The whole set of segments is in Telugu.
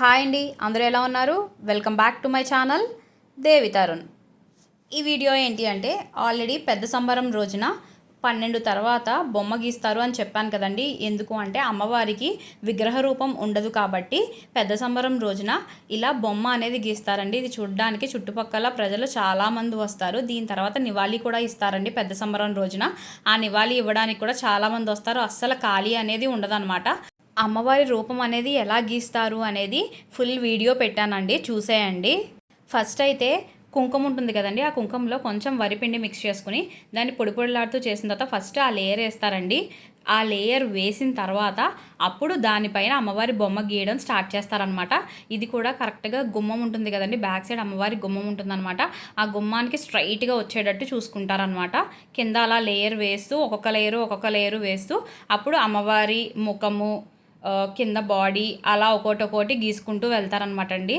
హాయ్ అండి అందరూ ఎలా ఉన్నారు? Welcome back to my channel Devi Tarun ఈ వీడియో ఏంటి అంటే ఆల్రెడీ పెద్ద సంబరం రోజున పన్నెండు తర్వాత బొమ్మ గీస్తారు అని చెప్పాను కదండి. ఎందుకు అంటే అమ్మవారికి విగ్రహ రూపం ఉండదు కాబట్టి పెద్ద సంబరం రోజున ఇలా బొమ్మ అనేది గీస్తారండి. ఇది చూడడానికి చుట్టుపక్కల ప్రజలు చాలామంది వస్తారు. దీని తర్వాత నివాళి కూడా ఇస్తారండి పెద్ద సంబరం రోజున. ఆ నివాళి ఇవ్వడానికి కూడా చాలామంది వస్తారు. అస్సలు ఖాళీ అనేది ఉండదన్నమాట. అమ్మవారి రూపం అనేది ఎలా గీస్తారు అనేది ఫుల్ వీడియో పెట్టానండి చూసేయండి. ఫస్ట్ అయితే కుంకుమ ఉంటుంది కదండి ఆ కుంకుమలో కొంచెం వరిపిండి మిక్స్ చేసుకుని దాన్ని పొడి పొడిలాడుతూ చేసిన తర్వాత ఫస్ట్ ఆ లేయర్ వేస్తారండి. ఆ లేయర్ వేసిన తర్వాత అప్పుడు దానిపైన అమ్మవారి బొమ్మ గీయడం స్టార్ట్ చేస్తారనమాట ఇది కూడా కరెక్ట్గా గుమ్మం ఉంటుంది కదండి బ్యాక్ సైడ్ అమ్మవారి గుమ్మం ఉంటుందన్నమాట. ఆ గుమ్మానికి స్ట్రైట్గా వచ్చేటట్టు చూసుకుంటారనమాట కింద అలా లేయర్ వేస్తూ ఒక్కొక్క లేయరు ఒక్కొక్క లేయరు వేస్తూ అప్పుడు అమ్మవారి ముఖము కింద బాడీ అలా ఒక్కోటి ఒక్కోటి గీసుకుంటూ వెళ్తారనమాట అండి.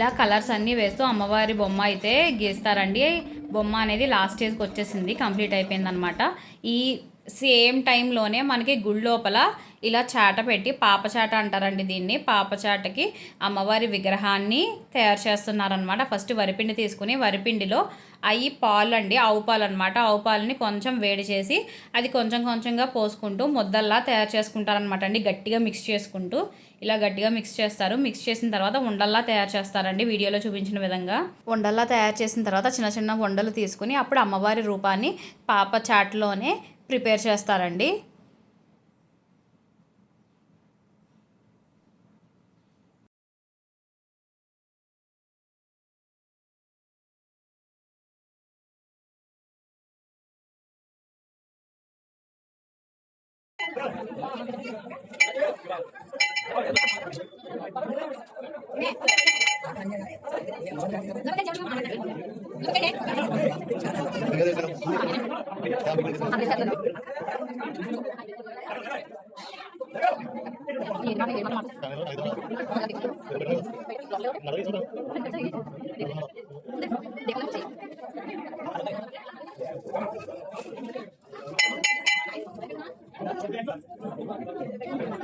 ఇలా కలర్స్ అన్నీ వేస్తూ అమ్మవారి బొమ్మ అయితే గీస్తారండి. బొమ్మ అనేది లాస్ట్ స్టేజ్కి వచ్చేసింది కంప్లీట్ అయిపోయిందనమాట ఈ సేమ్ టైంలోనే మనకి గుడి లోపల ఇలా చాట పెట్టి పాపచాట అంటారండి దీన్ని. పాపచాటకి అమ్మవారి విగ్రహాన్ని తయారు చేస్తున్నారనమాట ఫస్ట్ వరిపిండి తీసుకుని వరిపిండిలో అవి పాలు అండి ఆవు పాలు అనమాట ఆవు పాలని కొంచెం వేడి చేసి అది కొంచెం కొంచెంగా పోసుకుంటూ ముద్దల్లా తయారు చేసుకుంటారనమాట అండి. గట్టిగా మిక్స్ చేసుకుంటూ ఇలా గట్టిగా మిక్స్ చేస్తారు. మిక్స్ చేసిన తర్వాత ఉండల్లా తయారు చేస్తారండి వీడియోలో చూపించిన విధంగా. ఉండల్లా తయారు చేసిన తర్వాత చిన్న చిన్న ఉండలు తీసుకుని అప్పుడు అమ్మవారి రూపాన్ని పాప చాట్లోనే ప్రిపేర్ చేస్తారండి. Thank Terima!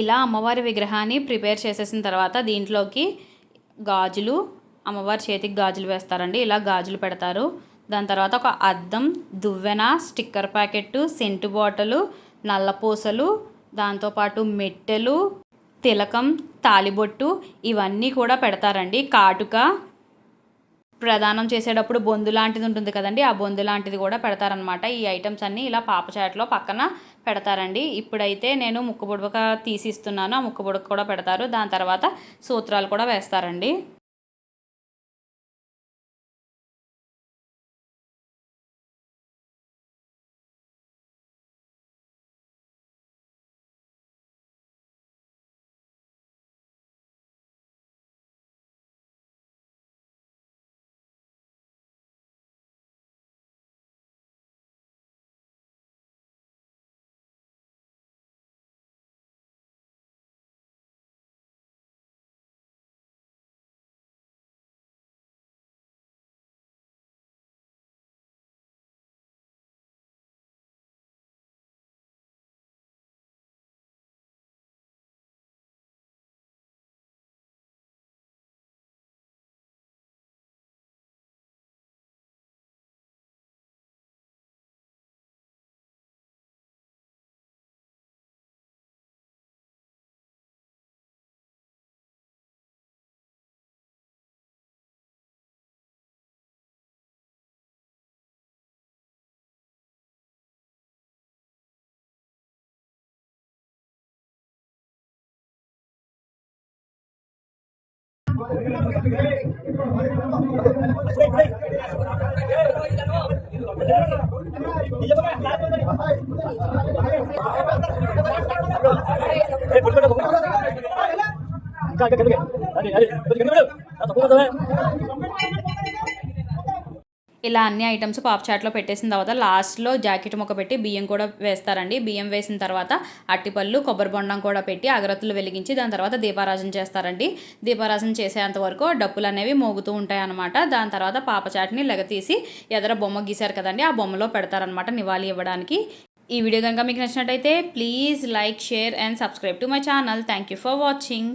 ఇలా అమ్మవారి విగ్రహాన్ని ప్రిపేర్ చేసేసిన తర్వాత దీంట్లోకి గాజులు అమ్మవారి చేతికి గాజులు వేస్తారండి. ఇలా గాజులు పెడతారు. దాని తర్వాత ఒక అద్దం దువ్వెన స్టిక్కర్ ప్యాకెట్ సెంటు బాటలు నల్లపూసలు దాంతోపాటు మెట్టెలు తిలకం తాలిబొట్టు ఇవన్నీ కూడా పెడతారండి. కాటుక ప్రదానం చేసేటప్పుడు బొందు లాంటిది ఉంటుంది కదండి ఆ బొందు లాంటిది కూడా పెడతారనమాట ఈ ఐటమ్స్ అన్నీ ఇలా పాపచాట్లో పక్కన పెడతారండి. ఇప్పుడైతే నేను ముక్కు బుడక తీసి ఇస్తున్నాను ఆ ముక్కు బుడక కూడా పెడతారు. దాని తర్వాత సూత్రాలు కూడా వేస్తారండి. Kau kau kau kau, ada ada, betul betul, betul, tak tahu apa tu. ఇలా అన్ని ఐటమ్స్ పాప్ చాట్లో పెట్టేసిన తర్వాత లాస్ట్లో జాకెట్ ముక్క పెట్టి బియ్యం కూడా వేస్తారండి. బియ్యం వేసిన తర్వాత అట్టిపళ్ళు కొబ్బరి బొండం కూడా పెట్టి అగరత్తులు వెలిగించి దాని తర్వాత దీపారాజన చేస్తారండి. దీపారాజన చేసేంత వరకు డప్పులు అనేవి మోగుతూ ఉంటాయి అనమాట దాని తర్వాత పాప చాట్ని లెగతీసి ఎదర బొమ్మ గీశారు కదండి ఆ బొమ్మలో పెడతారనమాట నివాళి ఇవ్వడానికి. ఈ వీడియో కనుక మీకు నచ్చినట్టయితే please like share and subscribe to my channel thank you for watching